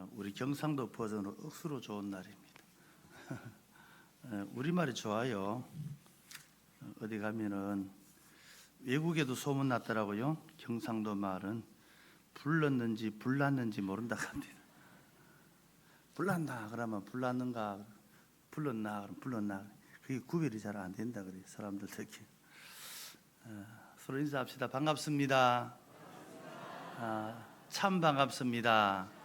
어, 우리 경상도 버전으로 억수로 좋은 날입니다. 어, 우리말이 좋아요. 어, 어디 가면은 외국에도 소문 났더라고요. 경상도 말은 불렀는지 불났는지 모른다 합니다. 불났나 그러면 불났는가 불렀나 그럼 불렀나 그게 구별이 잘 안 된다 그래 사람들 특히 어, 서로 인사합시다 반갑습니다. 아, 참 반갑습니다.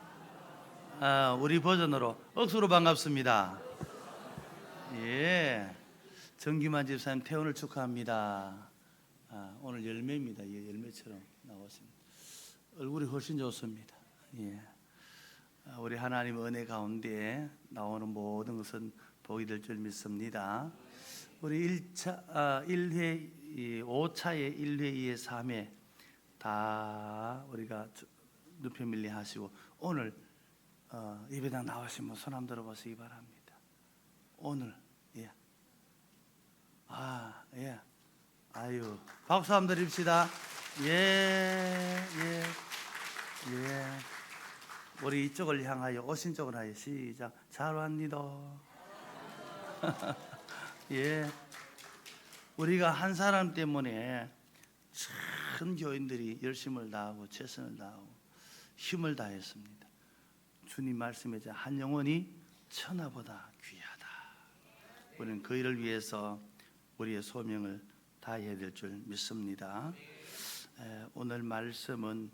아, 우리 버전으로 억수로 반갑습니다. 예, 정기만 집사님 퇴원을 축하합니다. 아, 오늘 열매입니다. 예, 열매처럼 나왔습니다. 얼굴이 훨씬 좋습니다. 예. 아, 우리 하나님 은혜 가운데 나오는 모든 것은 복이 될줄 믿습니다. 우리 1차, 아, 1회, 5차에 1회, 2회, 3회 다 우리가 주- 눕혀 밀리 하시고 오늘 어, 예배당 나오시면 손 한번 들어보시기 바랍니다. 오늘 예. 아, 예. 아유, 박수 한번 드립시다. 예, 예, 예. 우리 이쪽을 향하여 오신 쪽을 하여 시작. 잘 왔니다. 예. 우리가 한 사람 때문에 큰 교인들이 열심을 다하고 최선을 다하고 힘을 다했습니다. 주님 말씀에 한 영혼이 천하보다 귀하다. 우리는 그 일을 위해서 우리의 소명을 다해야 될 줄 믿습니다. 에, 오늘 말씀은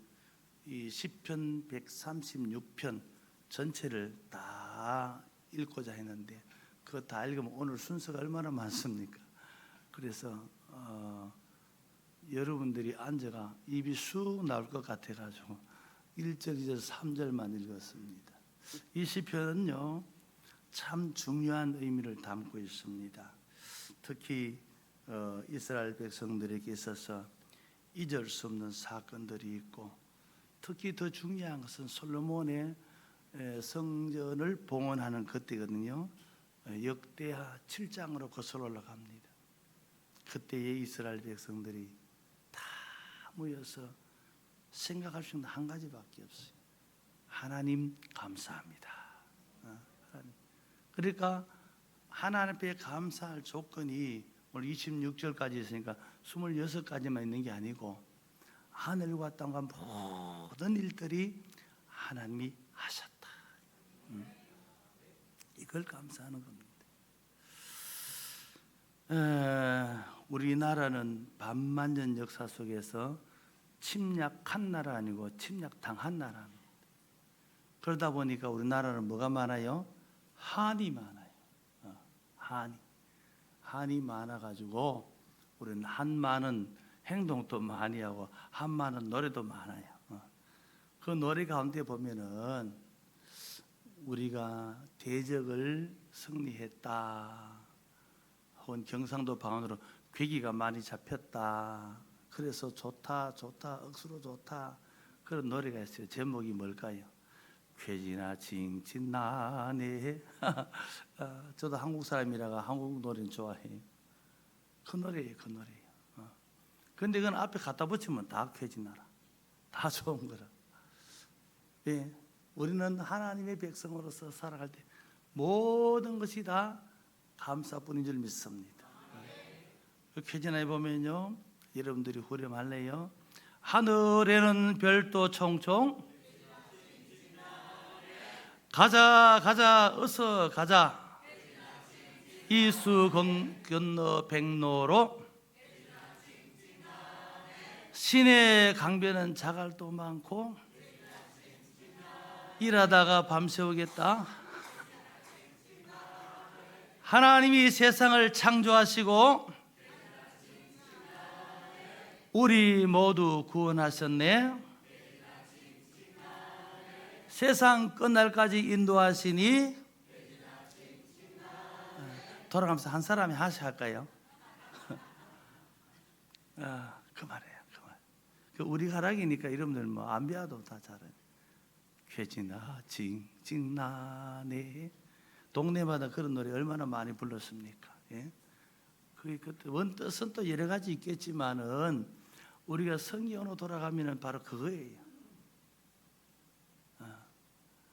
이 시편 136편 전체를 다 읽고자 했는데 그거 다 읽으면 오늘 순서가 얼마나 많습니까? 그래서 어, 여러분들이 앉아가 입이 쑥 나올 것 같아가지고 1절, 2절, 3절만 읽었습니다. 이 시편은요 참 중요한 의미를 담고 있습니다. 특히 어, 이스라엘 백성들에게 있어서 잊을 수 없는 사건들이 있고 특히 더 중요한 것은 솔로몬의 에, 성전을 봉헌하는 그때거든요. 에, 역대하 7장으로 거슬러 올라갑니다. 그때의 이스라엘 백성들이 다 모여서 생각할 수 있는 한 가지밖에 없어요. 하나님 감사합니다. 어. 그러니까 하나님 앞에 감사할 조건이 오늘 26절까지 있으니까 26가지만 있는 게 아니고 하늘과 땅과 모든 일들이 하나님이 하셨다. 음. 이걸 감사하는 겁니다. 에, 우리나라는 반만년 역사 속에서 침략한 나라 아니고 침략당한 나라입니다. 그러다 보니까 우리나라는 뭐가 많아요? 한이 많아요. 어, 한이. 한이 많아가지고 우리는 한 많은 행동도 많이 하고 한 많은 노래도 많아요. 어. 그 노래 가운데 보면은 우리가 대적을 승리했다. 혹은 경상도 방언으로 괴기가 많이 잡혔다. 그래서 좋다, 좋다, 억수로 좋다. 그런 노래가 있어요. 제목이 뭘까요? 괴지나 징징 나네. 아, 저도 한국 사람이라가 한국 노래는 좋아해요. 그 노래예요, 그 노래예요. 어. 근데 그건 앞에 갖다 붙이면 다 괴지나라. 다 좋은 거라. 예. 우리는 하나님의 백성으로서 살아갈 때 모든 것이 다 감사뿐인 줄 믿습니다. 그 괴지나에 보면요. 여러분들이 후렴할래요. 하늘에는 별도 총총. 가자 가자 어서 가자. 이수 건- 건너 백로로. 시내 강변은 자갈도 많고 일하다가 밤새우겠다. 하나님이 세상을 창조하시고 우리 모두 구원하셨네 세상 끝날까지 인도하시니 돌아가면서 한 사람이 하시 할까요? 아, 그만해요, 그만. 그 우리 가락이니까 이름들 뭐안 배워도 다 잘해. 괴지나 징징나네 동네마다 그런 노래 얼마나 많이 불렀습니까? 예? 그게 그때 원 뜻은 또 여러 가지 있겠지만은 우리가 성경으로 돌아가면은 바로 그거예요.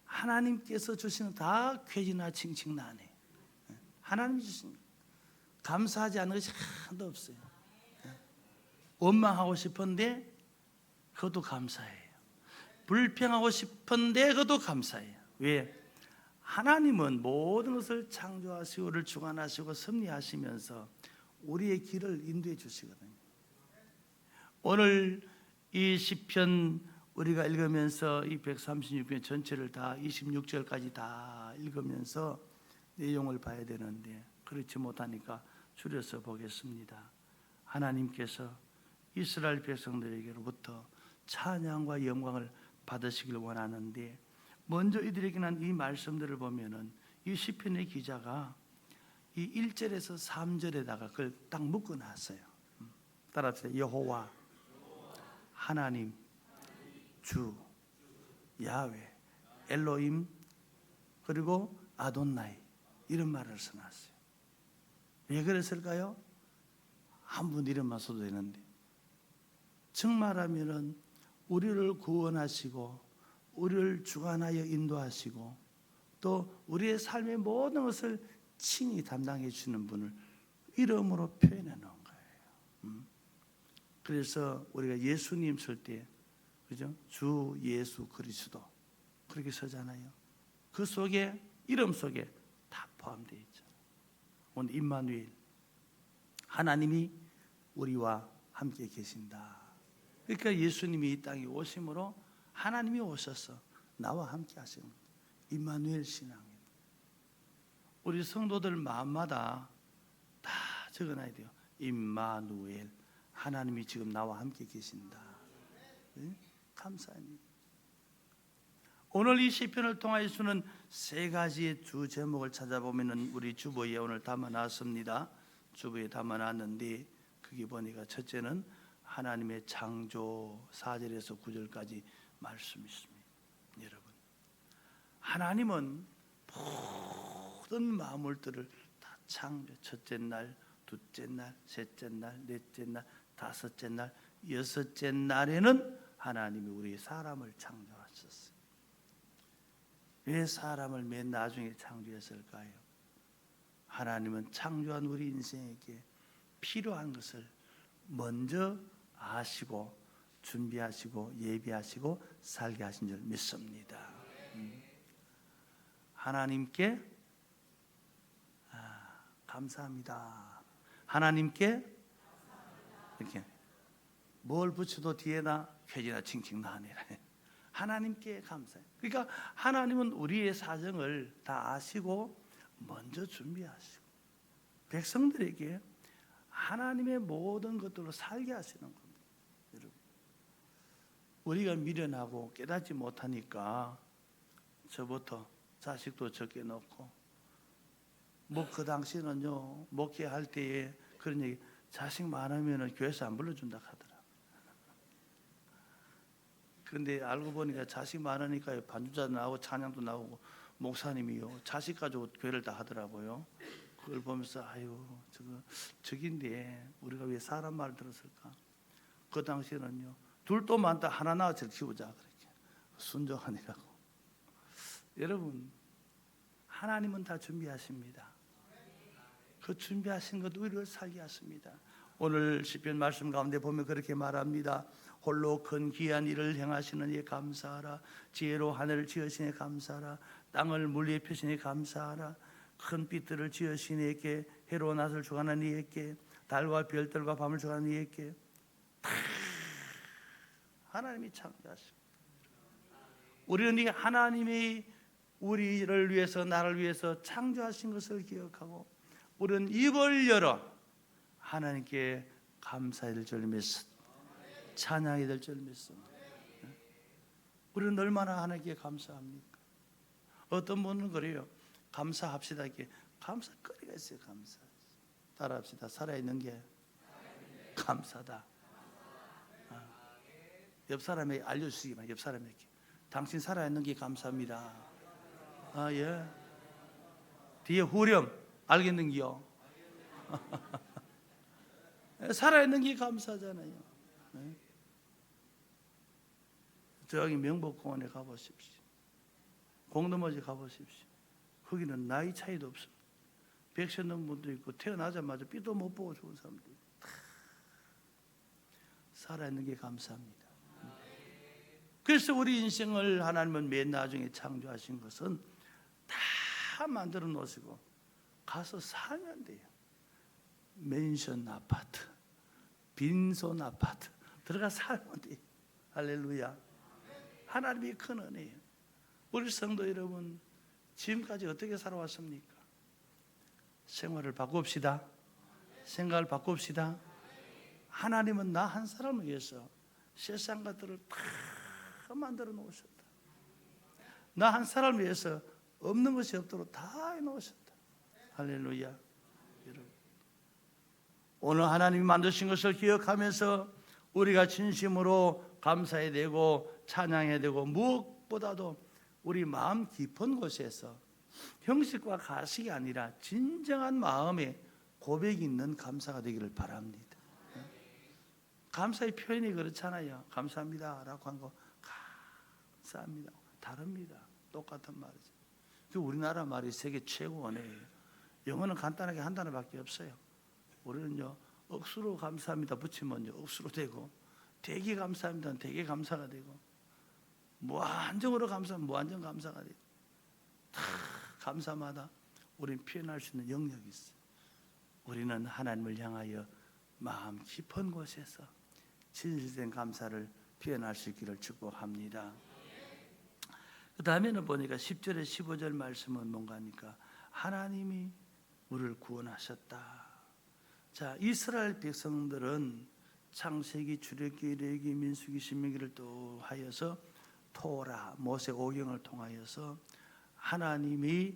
하나님께서 주시는 다 쾌지나 칭칭나네. 하나님이 주신 거. 감사하지 않는 것이 하나도 없어요. 원망하고 싶은데 그것도 감사해요. 불평하고 싶은데 그것도 감사해요. 왜? 하나님은 모든 것을 창조하시고 주관하시고 섭리하시면서 우리의 길을 인도해 주시거든요. 오늘 이 시편 우리가 읽으면서 이 136편 전체를 다 26절까지 다 읽으면서 내용을 봐야 되는데 그렇지 못하니까 줄여서 보겠습니다. 하나님께서 이스라엘 백성들에게로부터 찬양과 영광을 받으시길 원하는데 먼저 이들에게는 이 말씀들을 보면은 이 시편의 기자가 이 1절에서 3절에다가 그걸 딱 묶어 놨어요. 음, 따라합시다. 여호와 하나님 주 야훼 엘로임 그리고 아돈나이 이런 말을 써놨어요. 왜 그랬을까요? 한 분 이름만 써도 되는데 정말하면은 우리를 구원하시고 우리를 주관하여 인도하시고 또 우리의 삶의 모든 것을 친히 담당해 주는 분을 이름으로 표현해 놓은 거예요. 음. 그래서 우리가 예수님 쓸 때 그죠? 주 예수 그리스도 그렇게 서잖아요. 그 속에 이름 속에 다 포함되어 있죠. 오늘 임마누엘 하나님이 우리와 함께 계신다. 그러니까 예수님이 이 땅에 오심으로 하나님이 오셔서 나와 함께 거예요. 임마누엘 신앙입니다. 우리 성도들 마음마다 다 적어놔야 돼요. 임마누엘 하나님이 지금 나와 함께 계신다. 네? 감사합니다. 오늘 이 시편을 통하여 주는 세 가지의 주 제목을 찾아보면은 우리 주보에 오늘 담아놨습니다. 주보에 담아놨는데 그게 보니까 첫째는 하나님의 창조 4절에서 9절까지 말씀이 있습니다. 여러분 하나님은 모든 만물들을 다 창조 첫째 날, 둘째 날, 셋째 날, 넷째 날, 다섯째 날, 여섯째 날에는 하나님이 우리 사람을 창조하셨어요. 왜 사람을 맨 나중에 창조했을까요? 하나님은 창조한 우리 인생에게 필요한 것을 먼저 아시고 준비하시고 예비하시고 살게 하신 줄 믿습니다. 음. 하나님께 아, 감사합니다. 하나님께 이렇게 뭘 붙여도 뒤에다 쾌지나 칭칭 나니라. 하나님께 감사해. 그러니까 하나님은 우리의 사정을 다 아시고 먼저 준비하시고 백성들에게 하나님의 모든 것들로 살게 하시는 겁니다. 여러분. 우리가 미련하고 깨닫지 못하니까 저부터 자식도 적게 놓고 뭐 그 당시는요 목회할 때에 그런 얘기 자식 많으면 교회에서 안 불러준다 하더라. 그런데 알고 보니까 자식 많으니까 반주자 나오고 찬양도 나오고 목사님이요 자식 가지고 교회를 다 하더라고요. 그걸 보면서 아유 저거 적인데 우리가 왜 사람 말 들었을까? 그 당시에는요 둘도 많다 하나 낳아서 키우자 그렇게 순종하니라고. 여러분 하나님은 다 준비하십니다. 그 준비하신 것 우리를 살게 하십니다. 오늘 시편 말씀 가운데 보면 그렇게 말합니다. 홀로 큰 귀한 일을 행하시는 이 감사하라. 지혜로 하늘을 지으시니 감사하라. 땅을 물리에 펴시니 감사하라. 큰 빛들을 지으시니 이께 해로 낮을 주관한 이에게 달과 별들과 밤을 이에게 다 하나님이 창조하십니다. 우리는 이 하나님이 우리를 위해서 나를 위해서 창조하신 것을 기억하고 우리는 입을 열어 하나님께 감사해야 될줄 믿습니다. 찬양해야 될줄 믿습니다. 우리는 얼마나 하나님께 감사합니까? 어떤 분은 그래요. 감사합시다. 이렇게 감사 거리가 있어요. 감사. 따라합시다. 살아있는 게 감사다. 아. 옆 사람에게 알려주시기만 옆 사람에게 당신 살아있는 게 감사합니다. 아 예. 뒤에 후렴 알겠는기요? 살아있는 게 감사잖아요. 네? 저기 명복공원에 가보십시오. 공동모지 가보십시오. 거기는 나이 차이도 없습니다. 백세 넘은 분도 있고 태어나자마자 삐도 못 보고 죽은 사람도 살아있는 게 감사합니다. 그래서 우리 인생을 하나님은 맨 나중에 창조하신 것은 다 만들어 놓으시고 가서 살면 돼요. 맨션 아파트, 빈손 아파트 들어가 살면 돼요. 할렐루야. 하나님이 큰 은혜예요. 우리 성도 여러분 지금까지 어떻게 살아왔습니까? 생활을 바꿉시다. 생각을 바꿉시다. 하나님은 나 한 사람을 위해서 세상 것들을 다 만들어 놓으셨다. 나 한 사람을 위해서 없는 것이 없도록 다 해놓으셨다. 할렐루야. 여러분. 오늘 하나님이 만드신 것을 기억하면서 우리가 진심으로 감사해야 되고 찬양해야 되고 무엇보다도 우리 마음 깊은 곳에서 형식과 가식이 아니라 진정한 마음에 고백이 있는 감사가 되기를 바랍니다. 감사의 표현이 그렇잖아요. 감사합니다 라고 한 거 감사합니다. 다릅니다. 똑같은 말이죠. 그 우리나라 말이 세계 최고 언어예요. 영어는 간단하게 한 단어밖에 없어요. 우리는요 억수로 감사합니다 붙이면요 억수로 되고 되게 감사합니다 되게 감사가 되고 무한정으로 감사하면 무한정 감사가 돼요. 다 감사마다 우리는 표현할 수 있는 영역이 있어요. 우리는 하나님을 향하여 마음 깊은 곳에서 진실된 감사를 표현할 수 있기를 축복합니다. 그 다음에는 보니까 10절에 15절 말씀은 뭔가 하니까 하나님이 우리를 구원하셨다. 자, 이스라엘 백성들은 창세기, 출애굽기, 레기, 민수기, 신명기를 또 하여서 토라, 모세 오경을 통하여서 하나님이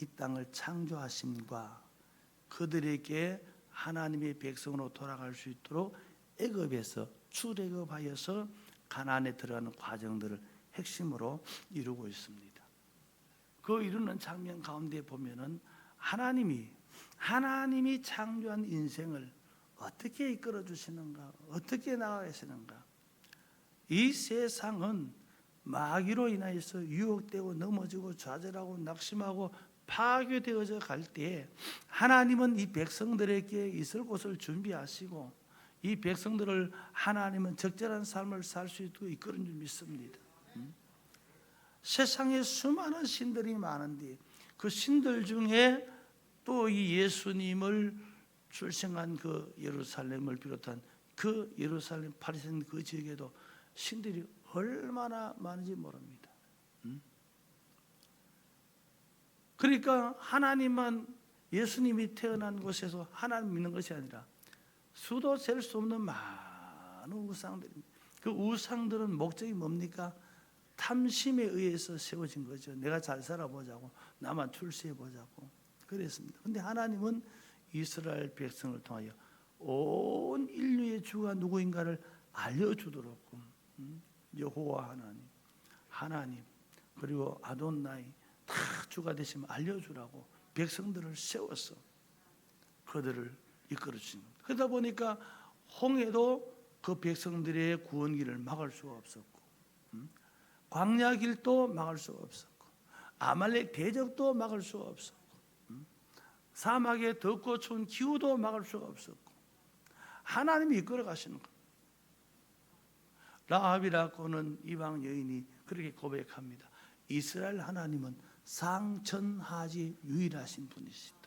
이 땅을 창조하심과 그들에게 하나님의 백성으로 돌아갈 수 있도록 애굽에서 출애굽하여서 가나안에 들어가는 과정들을 핵심으로 이루고 있습니다. 그 이루는 장면 가운데 보면은 하나님이 하나님이 창조한 인생을 어떻게 이끌어 주시는가, 어떻게 나가시는가. 이 세상은 마귀로 인하여서 유혹되고 넘어지고 좌절하고 낙심하고 파괴되어져 갈때 하나님은 이 백성들에게 있을 곳을 준비하시고 이 백성들을 하나님은 적절한 삶을 살 수 있도록 이끌어 줄 믿습니다. 음? 세상에 수많은 신들이 많은데 그 신들 중에 또 이 예수님을 출생한 그 예루살렘을 비롯한 그 예루살렘 파리산 그 지역에도 신들이 얼마나 많은지 모릅니다. 음? 그러니까 하나님만 예수님이 태어난 곳에서 하나님 믿는 것이 아니라 수도 셀 수 없는 많은 우상들입니다. 그 우상들은 목적이 뭡니까? 탐심에 의해서 세워진 거죠. 내가 잘 살아보자고, 나만 출세해 보자고. 그랬습니다. 근데 하나님은 이스라엘 백성을 통하여 온 인류의 주가 누구인가를 알려주도록 음, 여호와 하나님, 하나님 그리고 아돈나이 다 주가 되시면 알려주라고 백성들을 세워서 그들을 이끌어 주신 겁니다. 그러다 보니까 홍해도 그 백성들의 구원길을 막을 수가 없었고 음, 광야 길도 막을 수가 없었고 아말렉 대적도 막을 수가 없었고 음, 사막의 덥고 추운 기후도 막을 수가 없었고 하나님이 이끌어 가시는 겁니다. 라합이라고는 이방 여인이 그렇게 고백합니다. 이스라엘 하나님은 상천하지 유일하신 분이시다.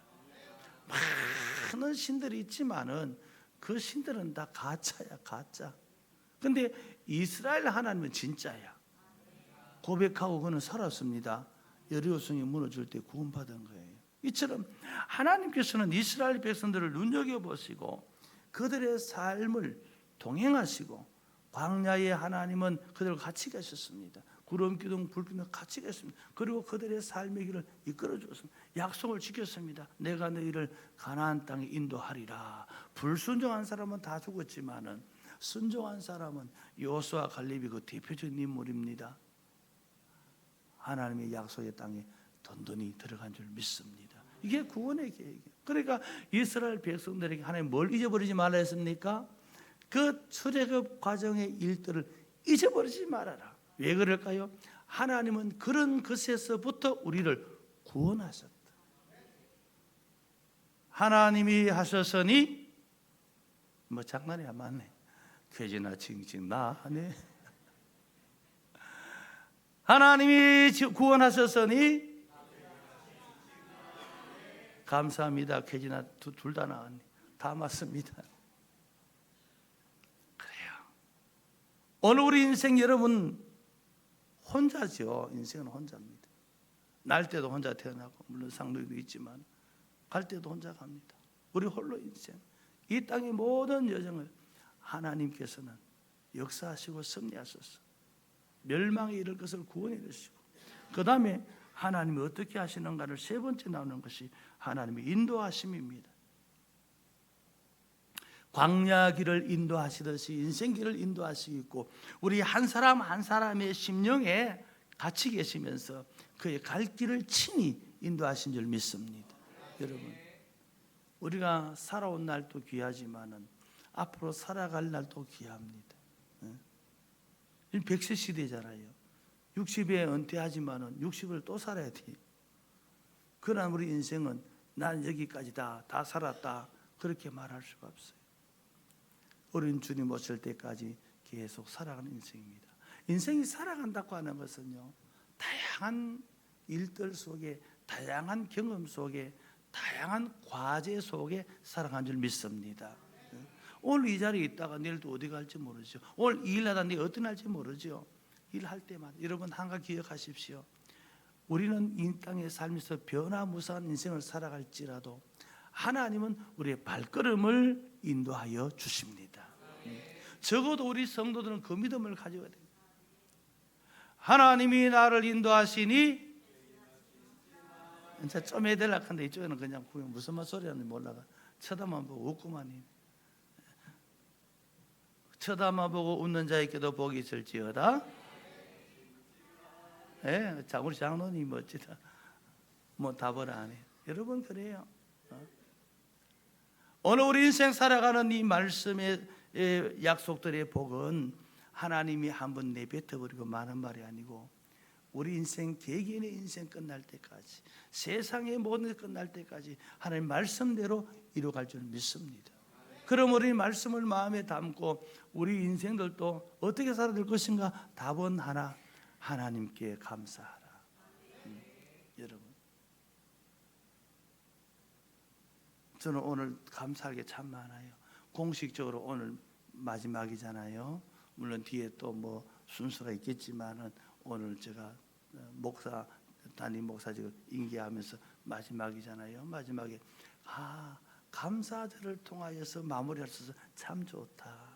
많은 신들이 있지만은 그 신들은 다 가짜야, 가짜. 근데 이스라엘 하나님은 진짜야. 고백하고 그는 살았습니다. 여리고성이 무너질 때 구원받은 거예요. 이처럼 하나님께서는 이스라엘 백성들을 눈여겨보시고 그들의 삶을 동행하시고 광야의 하나님은 그들과 같이 계셨습니다. 구름 기둥 불 기둥 같이 계셨습니다. 그리고 그들의 삶의 길을 이끌어 주었습니다. 약속을 지켰습니다. 내가 너희를 가나안 땅에 인도하리라. 불순종한 사람은 다 죽었지만은 순종한 사람은 요수와 갈렙이 그 대표적인 인물입니다. 하나님의 약속의 땅에 던던히 들어간 줄 믿습니다. 이게 구원의 계획이에요. 그러니까 이스라엘 백성들에게 하나님 뭘 잊어버리지 말라 했습니까? 그 출애굽 과정의 일들을 잊어버리지 말아라. 왜 그럴까요? 하나님은 그런 것에서부터 우리를 구원하셨다. 하나님이 하셨으니 뭐 장난이 안 맞네. 괴지나 칭칭 나하네. 하나님이 지- 구원하셨으니 감사합니다. 괴지나 둘 다 나왔네. 다 맞습니다. 그래요. 오늘 우리 인생 여러분 혼자죠. 인생은 혼자입니다. 날 때도 혼자 태어나고 물론 상도도 있지만 갈 때도 혼자 갑니다. 우리 홀로 인생. 이 땅의 모든 여정을 하나님께서는 역사하시고 섭리하셨어. 멸망에 이를 것을 구원해 주시고 그 다음에 하나님이 어떻게 하시는가를 세 번째 나오는 것이 하나님의 인도하심입니다. 광야 길을 인도하시듯이 인생 길을 인도하시고 우리 한 사람 한 사람의 심령에 같이 계시면서 그의 갈 길을 친히 인도하신 줄 믿습니다. 여러분 우리가 살아온 날도 귀하지만은 앞으로 살아갈 날도 귀합니다. 이 100세 시대잖아요. 60에 은퇴하지만은 60을 또 살아야 돼. 그러나 우리 인생은 난 여기까지다, 다 살았다 그렇게 말할 수가 없어요. 어린 주님 오실 때까지 계속 살아가는 인생입니다. 인생이 살아간다고 하는 것은요, 다양한 일들 속에, 다양한 경험 속에, 다양한 과제 속에 살아간 줄 믿습니다. 오늘 이 자리에 있다가 내일도 어디 갈지 모르죠. 오늘 이 일하다 내일 어떤 날지 모르죠. 일할 때마다 여러분 한 가지 기억하십시오. 우리는 이 땅의 삶에서 변화무쌍한 인생을 살아갈지라도 하나님은 우리의 발걸음을 인도하여 주십니다. 적어도 우리 성도들은 그 믿음을 가져야 됩니다. 하나님이 나를 인도하시니 진짜 좀 해달라 하는데 이쪽에는 그냥 무슨 말 소리 하는지 몰라가 쳐다만 보고 웃고만이 쳐다만 보고 웃는 자에게도 복이 있을지어다 예, 자 우리 장로님 멋지다 뭐 답을 안 해. 여러분 그래요 어? 오늘 우리 인생 살아가는 이 말씀의 예, 약속들의 복은 하나님이 한 번 내뱉어 버리고 많은 말이 아니고 우리 인생 개개인의 인생 끝날 때까지 세상의 모든 게 끝날 때까지 하나님 말씀대로 이루어갈 줄 믿습니다. 그럼 우리 말씀을 마음에 담고 우리 인생들도 어떻게 살아야 될 것인가 답은 하나 하나님께 감사하라. 음, 여러분 저는 오늘 감사할 게 참 많아요. 공식적으로 오늘 마지막이잖아요. 물론 뒤에 또 뭐 순서가 있겠지만은 오늘 제가 어, 목사 담임 목사직을 임기하면서 마지막이잖아요. 마지막에 아 감사절을 통하여서 마무리할 수 있어서 참 좋다.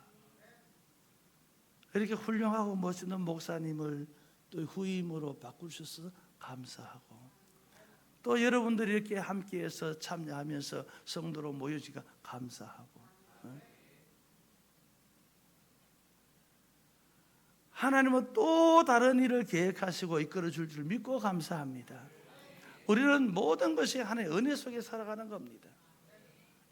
이렇게 훌륭하고 멋있는 목사님을 또 후임으로 바꾸셔서 감사하고 또 여러분들이 이렇게 함께해서 참여하면서 성도로 모여지니까 감사하고 어? 하나님은 또 다른 일을 계획하시고 이끌어 줄 줄 믿고 감사합니다. 우리는 모든 것이 하나님의 은혜 속에 살아가는 겁니다.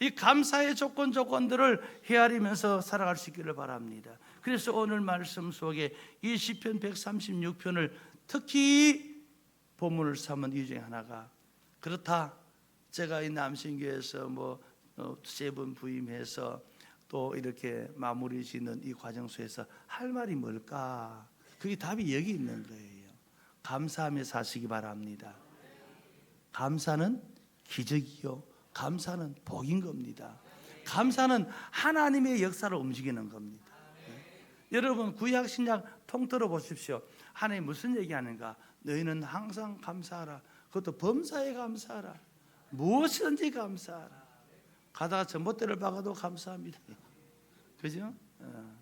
이 감사의 조건 조건들을 헤아리면서 살아갈 수 있기를 바랍니다. 그래서 오늘 말씀 속에 이 시편 136편을 특히 본문을 삼은 이유 중에 하나가 그렇다. 제가 이 남신교에서 뭐세번 부임해서 또 이렇게 마무리 짓는 이 과정 속에서 할 말이 뭘까? 그게 답이 여기 있는 거예요. 감사하며 사시기 바랍니다. 감사는 기적이요. 감사는 복인 겁니다. 감사는 하나님의 역사를 움직이는 겁니다. 네. 여러분 구약 신약 통틀어 보십시오. 하나님 무슨 얘기하는가? 너희는 항상 감사하라. 그것도 범사에 감사하라. 무엇이든지 감사하라. 가다가 전봇대를 박아도 감사합니다. 그죠? 어.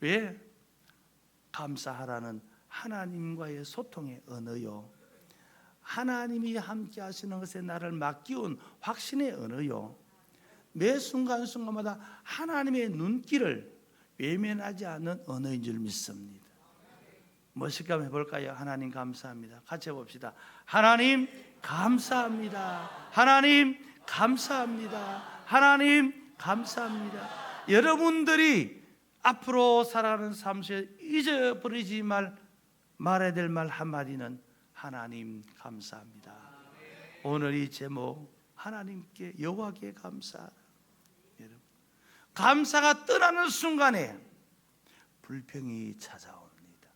왜? 감사하라는 하나님과의 소통의 언어요. 하나님이 함께 하시는 것에 나를 맡기운 확신의 언어요. 매 순간순간마다 하나님의 눈길을 외면하지 않는 언어인 줄 믿습니다. 멋있게 한번 해볼까요? 하나님 감사합니다. 같이 해봅시다. 하나님 감사합니다. 하나님 감사합니다. 하나님 감사합니다. 여러분들이 앞으로 살아가는 삶에 잊어버리지 말 말해야 될 말 한마디는 하나님 감사합니다. 오늘 이 제목 하나님께 여호와께 감사하라. 여러분 감사가 떠나는 순간에 불평이 찾아옵니다.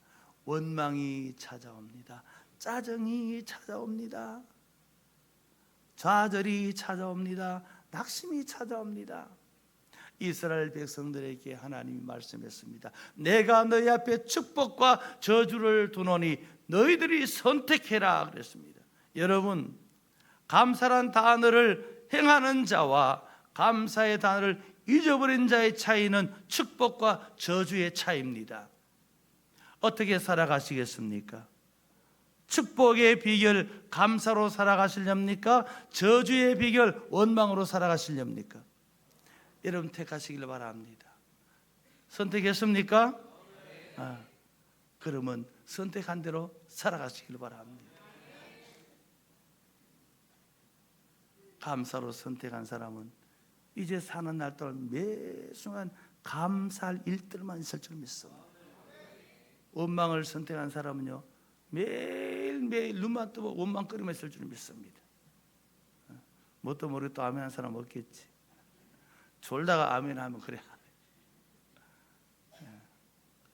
원망이 찾아옵니다. 짜증이 찾아옵니다. 좌절이 찾아옵니다. 낙심이 찾아옵니다. 이스라엘 백성들에게 하나님이 말씀했습니다. 내가 너희 앞에 축복과 저주를 두노니 너희들이 선택해라 그랬습니다. 여러분 감사란 단어를 행하는 자와 감사의 단어를 잊어버린 자의 차이는 축복과 저주의 차이입니다. 어떻게 살아가시겠습니까? 축복의 비결 감사로 살아가시렵니까? 저주의 비결 원망으로 살아가시렵니까? 여러분 택하시길 바랍니다. 선택했습니까? 아, 그러면 선택한 대로 살아가시길 바랍니다. 감사로 선택한 사람은 이제 사는 날 동안 매 순간 감사할 일들만 있을 줄 믿어. 원망을 선택한 사람은요 매일매일 눈만 뜨고 원망거리며 있을 줄 믿습니다. 뭣도 모르게 또 아멘 한 사람 없겠지. 졸다가 아멘 하면 그래. 예.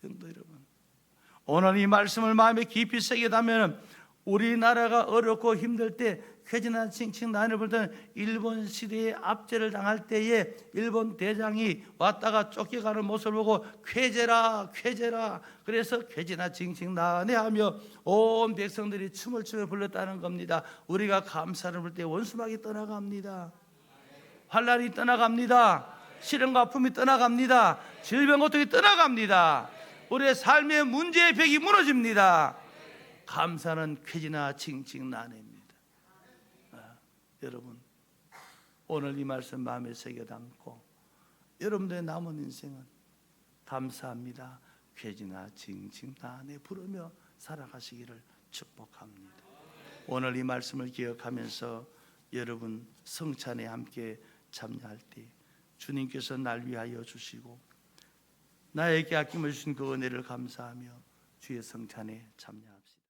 성도 여러분, 오늘 이 말씀을 마음에 깊이 새겨다면 우리나라가 어렵고 힘들 때 쾌지나 칭칭 난을 볼 때는 일본 시대에 압제를 당할 때에 일본 대장이 왔다가 쫓겨가는 모습을 보고 쾌제라 쾌제라 그래서 쾌지나 칭칭 난해 하며 온 백성들이 춤을 추며 불렀다는 겁니다. 우리가 감사를 볼 때 원수막이 떠나갑니다. 환란이 떠나갑니다. 시련과 아픔이 떠나갑니다. 질병 고통이 떠나갑니다. 우리의 삶의 문제의 벽이 무너집니다. 감사는 쾌지나 칭칭 난해입니다. 아, 여러분 오늘 이 말씀 마음에 새겨 담고 여러분들의 남은 인생은 감사합니다. 쾌지나 칭칭 난해 부르며 살아가시기를 축복합니다. 오늘 이 말씀을 기억하면서 여러분 성찬에 함께 참여할 때 주님께서 날 위하여 주시고 나에게 아낌을 주신 그 은혜를 감사하며 주의 성찬에 참여하라.